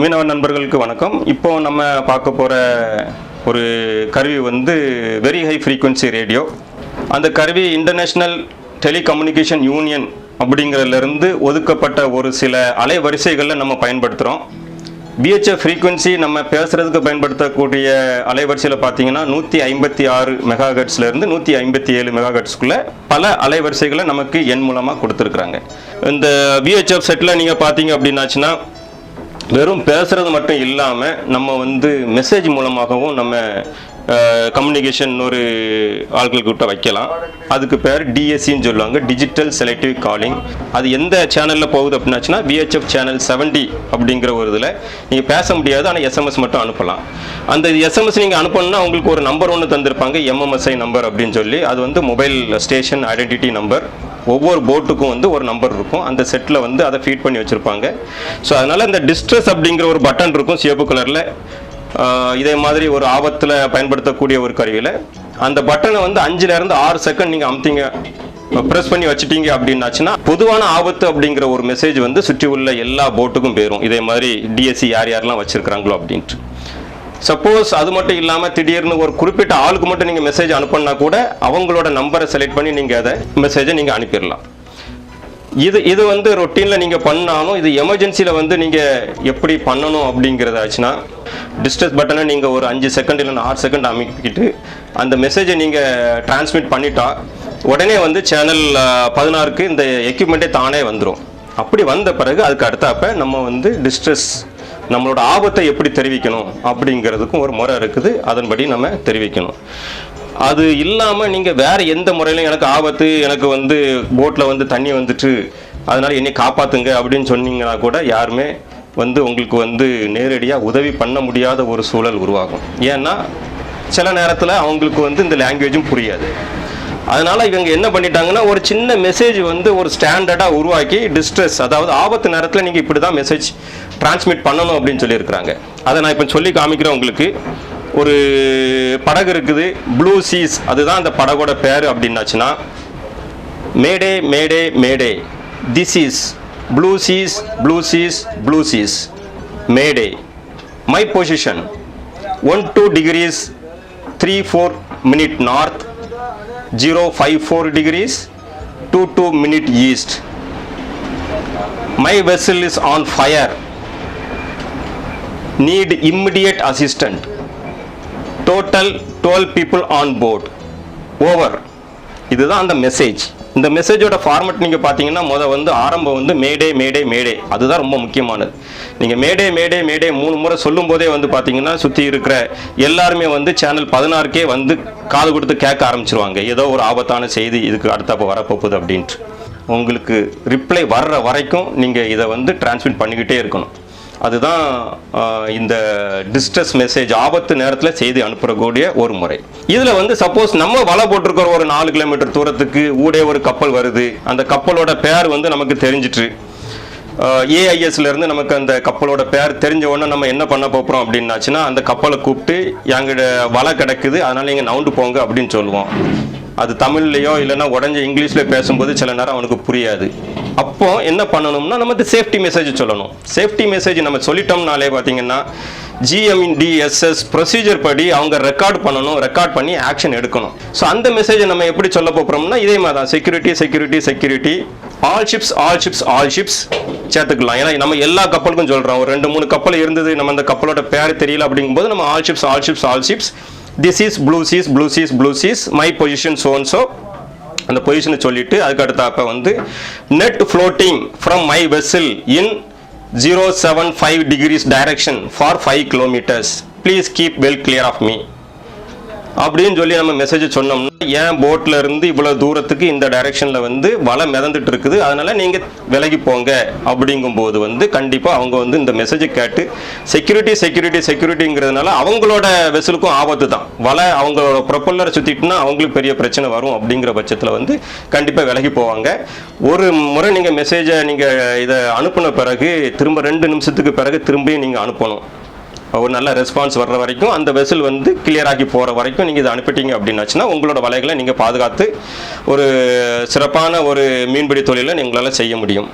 மீனவ நண்பர்களுக்கு வணக்கம். இப்போ நம்ம பார்க்க போகிற ஒரு கருவி வந்து வெரி ஹை ஃப்ரீக்குவன்சி ரேடியோ அந்த கருவி இன்டர்நேஷ்னல் டெலிகம்யூனிகேஷன் யூனியன் அப்படிங்கிறதுலேருந்து ஒதுக்கப்பட்ட ஒரு சில அலைவரிசைகளில் நம்ம பயன்படுத்துகிறோம் பிஹெச்எஃப் ஃப்ரீக்குவென்சி நம்ம பேசுகிறதுக்கு பயன்படுத்தக்கூடிய அலைவரிசையில் பார்த்தீங்கன்னா நூற்றி ஐம்பத்தி ஆறு மெகாஹெட்ஸ்லேருந்து நூற்றி ஐம்பத்தி ஏழு மெகாஹெட்ஸ்க்குள்ளே பல அலைவரிசைகளை நமக்கு எண் மூலமாக கொடுத்துருக்குறாங்க. இந்த பிஹெச்எஃப் செட்டில் நீங்கள் பார்த்தீங்க அப்படின்னாச்சுன்னா வெறும் பேசுறது மட்டும் இல்லாமல் நம்ம வந்து மெசேஜ் மூலமாகவும் நம்ம கம்யூனிகேஷன் ஒரு ஆட்கள்கிட்ட வைக்கலாம். அதுக்கு பேர் டிஎஸ்சின்னு சொல்லுவாங்க. டிஜிட்டல் செலக்டிவ் காலிங் அது எந்த சேனலில் போகுது அப்படின்னாச்சுன்னா விஹெச்எஃப் சேனல் 70 அப்படிங்கிற ஒரு இதில் நீங்கள் பேச முடியாது ஆனால் எஸ்எம்எஸ் மட்டும் அனுப்பலாம். அந்த எஸ்எம்எஸ் நீங்கள் அனுப்பணும்னா உங்களுக்கு ஒரு நம்பர் ஒன்று தந்திருப்பாங்க. எம்எம்எஸ்ஐ நம்பர் அப்படின்னு சொல்லி. அது வந்து மொபைல் ஸ்டேஷன் ஐடென்டிட்டி நம்பர் ஒவ்வொரு போட்டுக்கும் வந்து ஒரு நம்பர் இருக்கும். அந்த செட்டில் வந்து அதை ஃபீட் பண்ணி வச்சுருப்பாங்க. ஸோ அதனால் இந்த டிஸ்ட்ரெஸ் அப்படிங்கிற ஒரு பட்டன் இருக்கும் சிவப்பு கலரில் இதே மாதிரி ஒரு ஆபத்தில் பயன்படுத்தக்கூடிய ஒரு கருவியில். அந்த பட்டனை வந்து அஞ்சுலேருந்து ஆறு செகண்ட் நீங்கள் அமுத்திங்க. ப்ரெஸ் பண்ணி வச்சுட்டீங்க அப்படின்னாச்சுன்னா பொதுவான ஆபத்து அப்படிங்கிற ஒரு மெசேஜ் வந்து சுற்றி உள்ள எல்லா போட்டுக்கும் போயிடும் இதே மாதிரி டிஎஸ்சி யார் யாரெல்லாம் வச்சுருக்கிறாங்களோ அப்படின்ட்டு. சப்போஸ் அது மட்டும் இல்லாமல் திடீர்னு ஒரு குறிப்பிட்ட ஆளுக்கு மட்டும் நீங்கள் மெசேஜ் அனுப்புனா கூட அவங்களோட நம்பரை செலக்ட் பண்ணி நீங்கள் அதை மெசேஜை நீங்கள் அனுப்பிடலாம். இது இது வந்து ரொட்டீனில் நீங்கள் பண்ணாலும் இது எமர்ஜென்சியில் வந்து நீங்கள் எப்படி பண்ணணும் அப்படிங்கிறதாச்சுன்னா டிஸ்டர்ஸ் பட்டனை நீங்கள் ஒரு அஞ்சு செகண்ட் இல்லைன்னா ஆறு செகண்ட் அமைக்கிட்டு அந்த மெசேஜை நீங்கள் டிரான்ஸ்மிட் பண்ணிட்டா உடனே வந்து சேனல் பதினாறுக்கு இந்த எக்யூப்மெண்ட்டே தானே வந்துடும் அப்படி வந்த பிறகு அதுக்கு அடுத்தாப்ப நம்ம வந்து டிஸ்ட்ரெஸ் நம்மளோட ஆபத்தை எப்படி தெரிவிக்கணும் அப்படிங்கிறதுக்கும் ஒரு முறை இருக்குது. அதன்படி நம்ம தெரிவிக்கணும். அது இல்லாமல் நீங்கள் வேற எந்த முறையிலும் எனக்கு ஆபத்து எனக்கு வந்து போட்டில் வந்து தண்ணி வந்துட்டு அதனால் என்னை காப்பாற்றுங்க அப்படின்னு சொன்னீங்கன்னா கூட யாருமே வந்து உங்களுக்கு வந்து நேரடியாக உதவி பண்ண முடியாத ஒரு சூழல் உருவாகும். ஏன்னா சில நேரத்தில் அவங்களுக்கு வந்து இந்த லாங்குவேஜும் புரியாது. அதனால் இவங்க என்ன பண்ணிட்டாங்கன்னா ஒரு சின்ன மெசேஜ் வந்து ஒரு ஸ்டாண்டர்டாக உருவாக்கி டிஸ்ட்ரெஸ் அதாவது ஆபத்து நேரத்தில் நீங்கள் இப்படி தான் மெசேஜ் டிரான்ஸ்மிட் பண்ணணும் அப்படின்னு சொல்லியிருக்கிறாங்க. அதை நான் இப்போ சொல்லி காமிக்கிறேன் உங்களுக்கு. ஒரு படகு இருக்குது ப்ளூ சீஸ் அதுதான் அந்த படகோட பேர் அப்படின்னாச்சுன்னா mayday mayday mayday this is Blue Seas Blue Seas Blue Seas mayday my position one two degrees three four minute north zero five four degrees two two minute east my vessel is on fire need immediate assistant total 12 people on board over இதுதான் அந்த message இந்த மெசேஜோட format நீங்கள் பார்த்தீங்கன்னா மொதல் வந்து ஆரம்பம் வந்து மேடே mayday மேடே அதுதான் ரொம்ப முக்கியமானது. நீங்கள் மேடே மேடே மேடே மூணு முறை சொல்லும் போதே வந்து பார்த்தீங்கன்னா சுற்றி இருக்கிற எல்லாருமே வந்து சேனல் பதினாறுக்கே வந்து காது கொடுத்து கேட்க ஆரம்பிச்சிருவாங்க. ஏதோ ஒரு ஆபத்தான செய்தி இதுக்கு அடுத்தப்போ வரப்போகுது அப்படின்ட்டு. உங்களுக்கு ரிப்ளை வர்ற வரைக்கும் நீங்கள் இதை வந்து டிரான்ஸ்மிட் பண்ணிக்கிட்டே இருக்கணும். அதுதான் இந்த டிஸ்ட்ரஸ் மெசேஜ் ஆபத்து நேரத்தில் செய்தி அனுப்புறக்கூடிய ஒரு முறை. இதில் வந்து சப்போஸ் நம்ம வலை போட்டிருக்கிற ஒரு நாலு கிலோமீட்டர் தூரத்துக்கு ஊடே ஒரு கப்பல் வருது. அந்த கப்பலோட பேர் வந்து நமக்கு தெரிஞ்சிட்டு ஏஐஎஸ்லேருந்து நமக்கு அந்த கப்பலோட பேர் தெரிஞ்ச உடனே நம்ம என்ன பண்ண போகிறோம் அப்படின்னாச்சுன்னா அந்த கப்பலை கூப்பிட்டு எங்கிட்ட வலை கிடக்குது அதனால் நீங்கள் நவுண்டு போங்க அப்படின்னு சொல்லுவோம். அது தமிழ்லையோ இல்லைன்னா உடஞ்ச இங்கிலீஷில் பேசும்போது சில நேரம் அவனுக்கு புரியாது. அப்போ என்ன பண்ணணும்னா நம்ம சேஃப்டி மெசேஜ் சொல்லணும். சேஃப்டி மெசேஜ் நம்ம சொல்லிட்டோம்னாலே பார்த்தீங்கன்னா ஜிஎம்டிஎஸ்எஸ் ப்ரொசீஜர் படி அவங்க ரெக்கார்ட் பண்ணணும் ரெக்கார்ட் பண்ணி ஆக்ஷன் எடுக்கணும். ஸோ அந்த மெசேஜை நம்ம எப்படி சொல்ல போகிறோம்னா இதே மாதிரி தான். Security security security all ships all ships all ships சேர்த்துக்கலாம். ஏன்னா நம்ம எல்லா கப்பலுக்கும் சொல்கிறோம் ஒரு ரெண்டு மூணு கப்பல் இருந்தது நம்ம அந்த கப்பலோட பேர் தெரியல அப்படிங்கும்போது நம்ம all ships all ships all ships this is Blue Seas Blue Seas Blue Seas my position so and so அந்த பொசிஷனை சொல்லிட்டு அதுக்கு அடுத்தாப்ப வந்து net floating from my vessel in zero seven five degrees direction for five kilometers please keep well clear of me அப்படின்னு சொல்லி நம்ம message சொன்னோம்னா ஏன் போட்ல இருந்து இவ்வளவு தூரத்துக்கு இந்த டைரக்ஷன்ல வந்து வலை மிதந்துட்டு இருக்குது? அதனால நீங்க விலகி போங்க அப்படிங்கும்போது வந்து கண்டிப்பா அவங்க வந்து இந்த மெசேஜை கேட்டு செக்யூரிட்டி செக்யூரிட்டி செக்யூரிட்டிங்கிறதுனால அவங்களோட வெசலுக்கும் ஆபத்து தான். வலை அவங்களோட ப்ரொப்பல்லரை சுத்திட்டுனா அவங்களுக்கு பெரிய பிரச்சனை வரும் அப்படிங்கிற பட்சத்தில் வந்து கண்டிப்பா விலகி போவாங்க. ஒரு முறை நீங்க மெசேஜை நீங்க இதை அனுப்பின பிறகு திரும்ப ரெண்டு நிமிஷத்துக்கு பிறகு திரும்பியும் நீங்க அனுப்பணும். ஒரு நல்ல ரெஸ்பான்ஸ் வர்ற வரைக்கும் அந்த வெசல் வந்து கிளியராகி போகிற வரைக்கும் நீங்கள் இதை அனுப்பிட்டீங்க அப்படின்னாச்சுன்னா உங்களோட வலைகளை நீங்கள் பாதுகாத்து ஒரு சிறப்பான ஒரு மீன்பிடி தொழிலை உங்களால் செய்ய முடியும்.